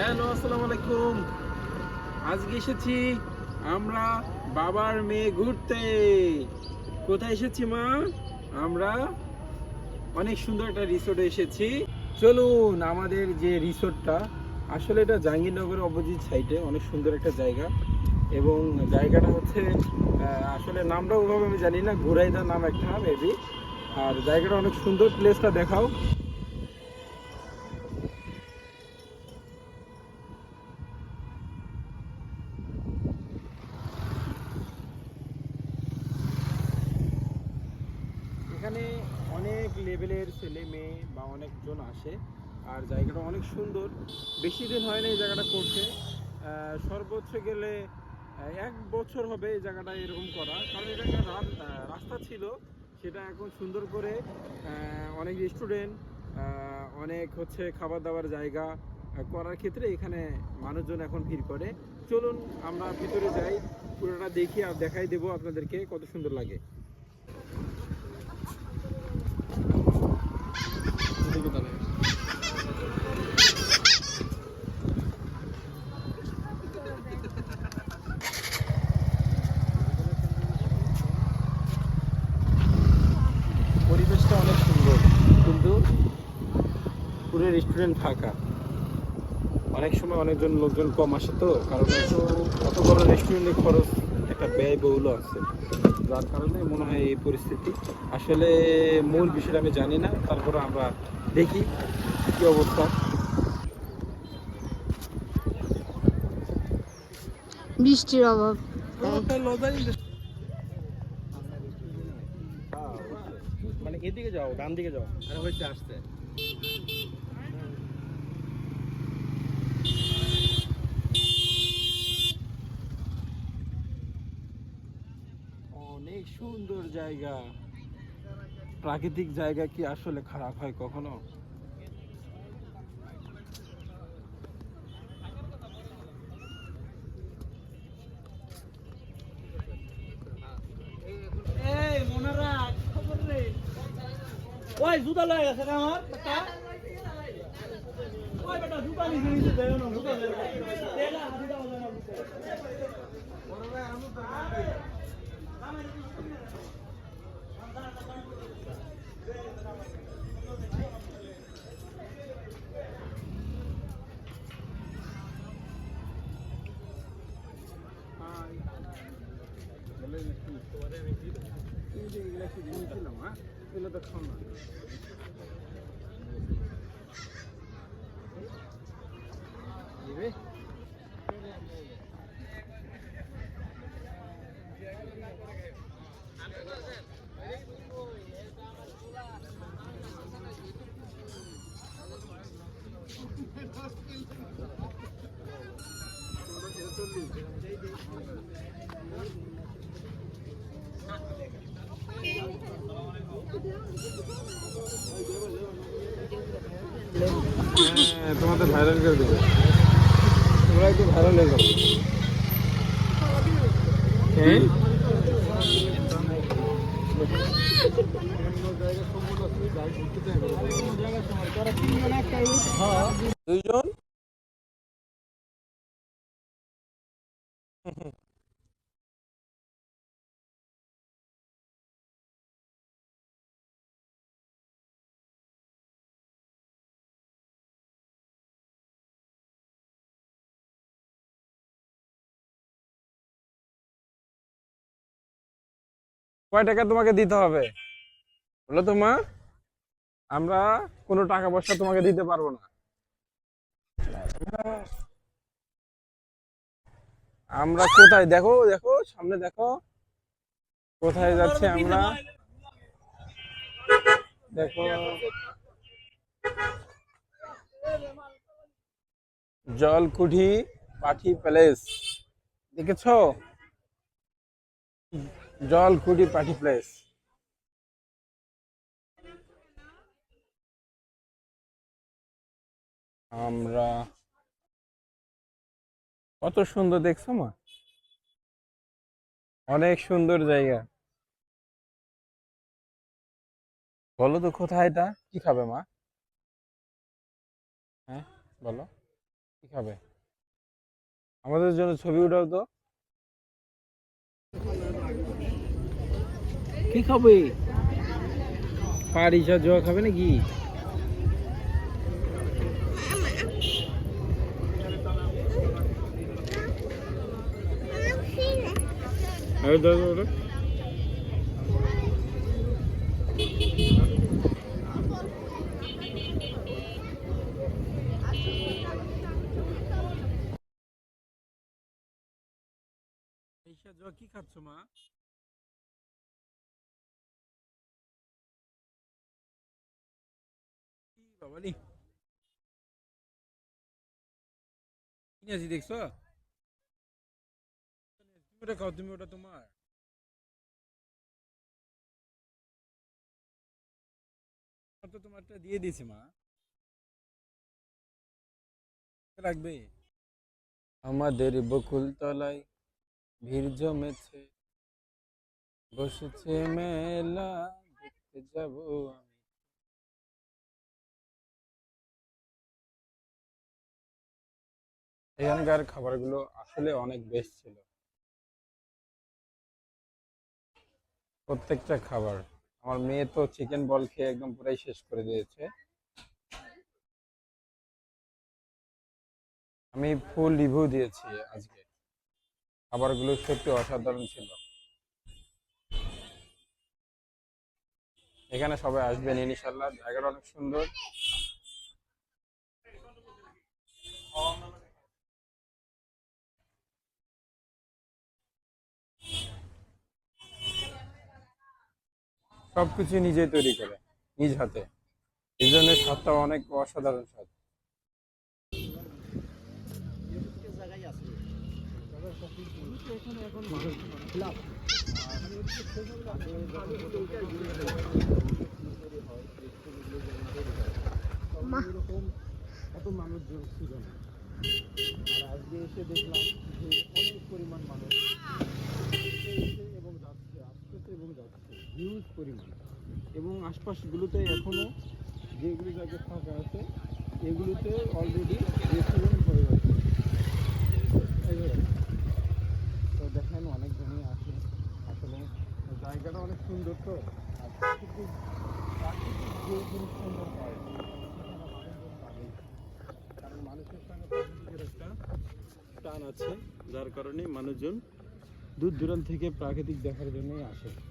Hello, আসসালামু আলাইকুম। আজকে এসেছি আমরা বাবার মেয়ে ঘুরতে। কোথায় এসেছি মা? আমরা অনেক সুন্দর একটা রিসোর্টে এসেছি। চলুন আমাদের যে রিসোর্টটা আসলে এটা জাহাঙ্গীরনগরের অপোজিট সাইডে অনেক সুন্দর একটা জায়গা। এবং জায়গাটা হচ্ছে আসলে নামটা ওভাবে আমি জানি না ঘুরাইদার নাম একটা মেবি আর জায়গাটা অনেক সুন্দর প্লেসটা দেখাও। এখানে অনেক লেভেলের ছেলে মেয়ে বা অনেকজন আসে আর জায়গাটা অনেক সুন্দর। বেশি দিন হয় না এই জায়গাটা আহ, সর্বোচ্চ গেলে এক বছর হবে এই জায়গাটা এরকম করা। কারণ এটা একটা রাস্তা ছিল সেটা এখন সুন্দর করে অনেক রেস্টুরেন্ট অনেক হচ্ছে খাবার দাবার জায়গা করার ক্ষেত্রে এখানে মানুষজন এখন ভিড় করে। চলুন আমরা ভিতরে যাই পুরোটা দেখি আর দেখাই দেবো আপনাদেরকে কত সুন্দর লাগে পরিবেশটা অনেক সুন্দর কিন্তু পুরো রেস্টুরেন্ট ফাঁকা অনেক সময় অনেকজন লোকজন কম আসে তো কারণ এত অত বড় রেস্টুরেন্টের খরচ একটা ব্যয়বহুল আছে। যার কারণে মনে হয় এই পরিস্থিতি। আসলে মূল বিষয়টা আমি জানি না তারপরে আমরা দেখি কি অবস্থা। বৃষ্টির অভাব মানে এদিকে যাও ডান দিকে যাও আসতে অনেক সুন্দর জায়গা, প্রাকৃতিক জায়গা কি আসলে খারাপ হয় কখনো? ওই, জুতা আমার ওই জুতা নিচে দেয় না, জুতা দেয় তেলা হাতিটা হবে না হ্যাঁ তোমাদের ভাইরাল করে দেবে। তোমরা একটু ভাইরাল হয়ে হ্যাঁ দুইজন? কয় টাকা তোমাকে দিতে হবে? বলো তো মা। আমরা কোনো টাকা পয়সা তোমাকে দিতে পারব না। আমরা কোথায়? দেখো দেখো, সামনে দেখো। কোথায় যাচ্ছি আমরা? দেখো। জলকুঠি পাঠি প্যালেস। দেখেছ? জলকুঠি পাঠি প্লেস আমরা কত সুন্দর দেখছ মা। অনেক সুন্দর জায়গা। বলো তো কোথায় এটা? কি খাবে মা? হ্যাঁ বলো। কি খাবে? আমাদের জন্য ছবি উঠাও তো। কি খাবে? পারিসা জোয়া খাবে নাকি আরে দাও দাও, দাও। আরিসা জোয়া কি খাচ্ছ মা বাবালি দেখছ ওটা খাও, তুমি ওটা তোমার। তো তোমারটা দিয়ে দিয়েছি মা। লাগবে আমাদের বকুল তলায় ভিড় জমেছে। বসেছে মেলা, দেখতে যাব আমি। এখানকার খাবারগুলো আসলে অনেক বেস্ট ছিল। প্রত্যেকটা খাবার। আমার মেয়ে তো চিকেন বল খেয়ে একদম পুরাই শেষ করে দিয়েছে। আমি ফুল রিভিউ দিয়েছি আজকে। খাবারগুলো সত্যি অসাধারণ ছিল। এখানে সবাই আসবেন ইনশাল্লাহ জায়গাটা অনেক সুন্দর। সবকিছু নিজেই তৈরি করে নিজ হাতে। এই জন্য স্বাদটা অনেক অসাধারণ স্বাদ। এত মানুষজন ছিল না। আর আজকে এসে দেখলাম যে অনেক পরিমাণ মানুষ এবং যাচ্ছে আসতেছে এবং যাচ্ছে। হিউজ পরিমাণ। এবং আশপাশগুলোতে এখনও যেগুলো জায়গায় ফাঁকা আছে, এগুলোতে অলরেডি রেস্টুরেন্ট হয়ে গেছে। তো দেখেন, অনেক অনেকজনই আসে আসলে জায়গাটা অনেক সুন্দর তো। সুন্দর মানুষের একটা টান আছে, যার কারণে মানুষজন দূর দূরান্ত থেকে প্রাকৃতিক দেখার জন্যই আসে।